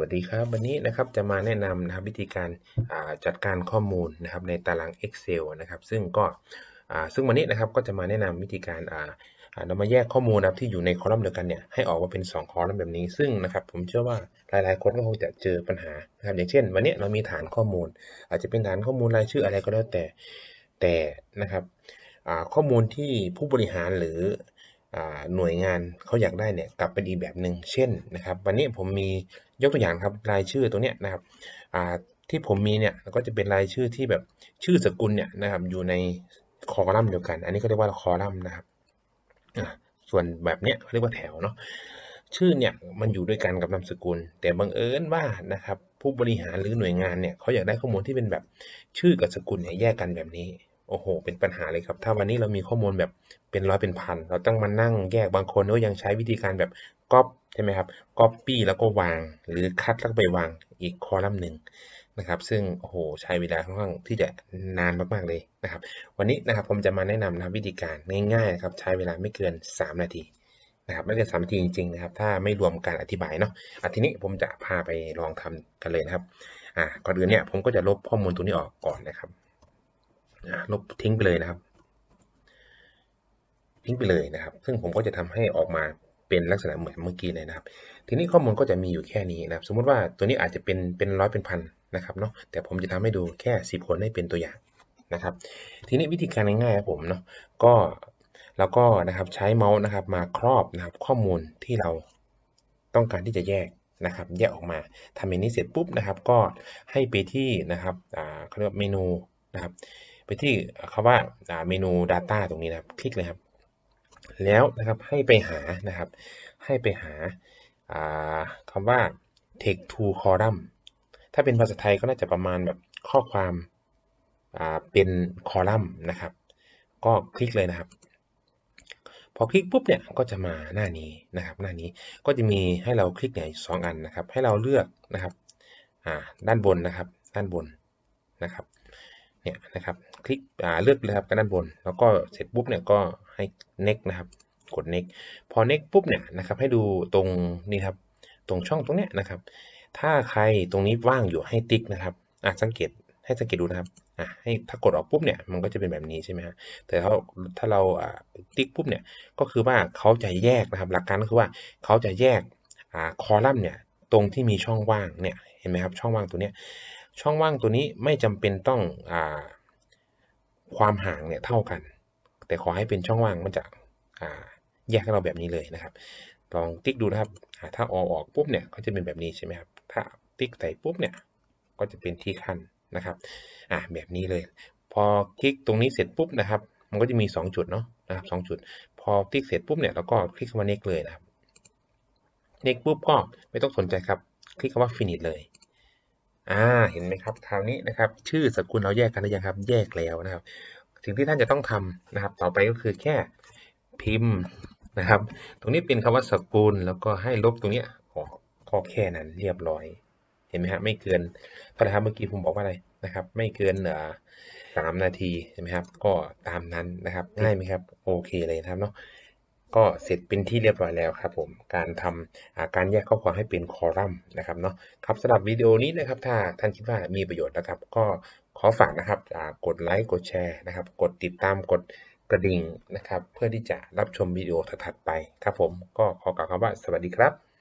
วัสดีครับ วันนี้นะครับจะมาแนะนำนะครับวิธีการจัดการข้อมูลนะครับในตาราง Excel นะครับ ซึ่งก็ซึ่งวันนี้นะครับก็จะมาแนะนำวิธีการเรามาแยกข้อมูลนะครับที่อยู่ในคอลัมน์เดียวกันเนี่ยให้ออกมาเป็น 2 คอลัมน์แบบนี้ซึ่งนะครับผมเชื่อว่าหลายๆคนก็คงจะเจอปัญหานะครับอย่างเช่น วันนี้เรามีฐานข้อมูล อาจจะเป็นฐานข้อมูลรายชื่ออะไรก็แล้วแต่แต่นะครับข้อมูลที่ผู้บริหารหรือ หน่วยงานเขาอยากได้เนี่ยกลับเป็นอีกแบบหนึ่งเช่นนะครับวันนี้ผมมียกตัวอย่างครับรายชื่อตัวเนี้ยนะครับที่ผมมีเนี่ยก็จะเป็นรายชื่อที่แบบชื่อสกุลเนี่ยนะครับอยู่ในคอลัมน์เดียวกัน อันนี้ก็เรียกว่าคอลัมน์นะครับส่วนแบบเนี้ยเขาเรียกว่าแถวเนาะชื่อเนี่ยมันอยู่ด้วยกันกับนามสกุล แต่บังเอิญว่านะครับผู้บริหารหรือหน่วยงานเนี่ยเขาอยากได้ข้อมูลที่เป็นแบบชื่อกับสกุลเนี่ยแยกกันแบบนี้ โอ้โห เป็นปัญหาเลยครับ ถ้าวันนี้เรามีข้อมูลแบบเป็นร้อยเป็นพัน เราต้องมานั่งแยกบางคนก็ยังใช้วิธีการแบบก๊อปใช่ไหมครับก๊อปปี้แล้วก็วาง หรือคัดแล้วไปวางอีกคอลัมน์หนึ่งนะครับ ซึ่งโอ้โห ใช้เวลาค่อนข้างที่จะนานมากๆเลยนะครับ วันนี้นะครับผมจะมาแนะนำนะวิธีการง่ายๆครับ ใช้เวลาไม่เกิน 3 นาทีนะครับไม่เกิน3นาทีจริงๆนะครับ ถ้าไม่รวมการอธิบายเนาะอะทีนี้ผมจะพาไปลองทำกันเลยนะครับ อ่าก่อนอื่นเนี่ยผมก็จะลบข้อมูลตัวนี้ออกก่อนนะครับ ลบทิ้งไปเลยนะครับ ทิ้งไปเลยนะครับ ซึ่งผมก็จะทำให้ออกมาเป็นลักษณะเหมือนเมื่อกี้เลยนะครับ ทีนี้ข้อมูลก็จะมีอยู่แค่นี้นะครับ สมมุติว่าตัวนี้อาจจะเป็นเป็นร้อยเป็นพันนะครับเนาะแต่ผมจะทำให้ดูแค่สิบคนให้เป็นตัวอย่างนะครับ ทีนี้วิธีการง่ายๆครับผมเนาะก็แล้วก็นะครับใช้เมาส์นะครับมาครอบนะครับข้อมูลที่เราต้องการที่จะแยกนะครับ แยกออกมาทำแบบนี้เสร็จปุ๊บนะครับ ก็ให้ไปที่นะครับอ่าเขาเรียกเมนูนะครับ ไปที่คำว่าเมนู Data ตรงนี้นะครับ คลิกเลยครับ แล้วนะครับให้ไปหานะครับ ให้ไปหาคำว่า text to column ถ้าเป็นภาษาไทยก็น่าจะประมาณแบบข้อความเป็นคอลัมน์นะครับ ก็คลิกเลยนะครับ พอคลิกปุ๊บเนี่ยก็จะมาหน้านี้นะครับ หน้านี้ก็จะมีให้เราคลิกเนี่ยสองอันนะครับ ให้เราเลือกนะครับด้านบนนะครับ ด้านบนนะครับ เนี่ยนะครับคลิกเลือกเลยครับกันด้านบน แล้วก็เสร็จปุ๊บเนี่ยก็ให้ next นะครับกด next พอ next ปุ๊บเนี่ยนะครับให้ดูตรงนี้ครับตรงช่องตรงเนี้ยนะครับ ถ้าใครตรงนี้ว่างอยู่ให้ติ๊กนะครับอะสังเกตให้สังเกตดูนะครับอะให้ถ้ากดออกปุ๊บเนี่ยมันก็จะเป็นแบบนี้ใช่ไหมฮะแต่ถ้าถ้าเราอ่าติ๊กปุ๊บเนี่ยก็คือว่าเขาจะแยกนะครับ หลักการก็คือว่าเขาจะแยกอ่าคอลัมน์เนี่ยตรงที่มีช่องว่างเนี่ยเห็นไหมครับช่องว่างตัวเนี้ย ช่องว่างตัวนี้ไม่จำเป็นต้องอความห่างเนี่ยเท่ากัน แต่ขอให้เป็นช่องว่างมันจะแยกให้เราแบบนี้เลยนะครับ ลองติ๊กดูนะครับ ถ้าออกออกปุ๊บเนี่ยก็จะเป็นแบบนี้ใช่ไหมครับ ถ้าติ๊กใส่ปุ๊บเนี่ยก็จะเป็นที่ขั้นนะครับอ่าแบบนี้เลย พอคลิกตรงนี้เสร็จปุ๊บนะครับ มันก็จะมี 2 จุดเนาะนะครับสจุด พอคลิกเสร็จปุ๊บเนี่ยเราก็คลิกคำว่า next เลยนะครับ next ปุ๊บก็ไม่ต้องสนใจครับ คลิกคำว่า finish เลย อ่าเห็นไหมครับคราวนี้นะครับ ชื่อสกุลเราแยกกันหรือยังครับ แยกแล้วนะครับ สิ่งที่ท่านจะต้องทำนะครับ ต่อไปก็คือแค่พิมพ์นะครับ ตรงนี้เป็นคำว่าสกุลแล้วก็ให้ลบตรงนี้ออกก็แค่นั้นเรียบร้อย เห็นไหมครับไม่เกินพระธรรมเมื่อกี้ผมบอกว่าอะไรนะครับ ไม่เกินเอ่อสามนาทีเห็นไหมครับ ก็ตามนั้นนะครับง่ายไหมครับ โอเคเลยครับเนาะ ก็เสร็จเป็นที่เรียบร้อยแล้วครับผม การทำการแยกข้อความให้เป็นคอลัมน์นะครับเนาะครับสำหรับวิดีโอนี้นะครับ ถ้าท่านคิดว่ามีประโยชน์นะครับ ก็ขอฝากนะครับกดไลค์กดแชร์นะครับ กดติดตามกดกระดิ่งนะครับ เพื่อที่จะรับชมวิดีโอถัดๆไปครับผมก็ขอกล่าวคำว่าสวัสดีครับ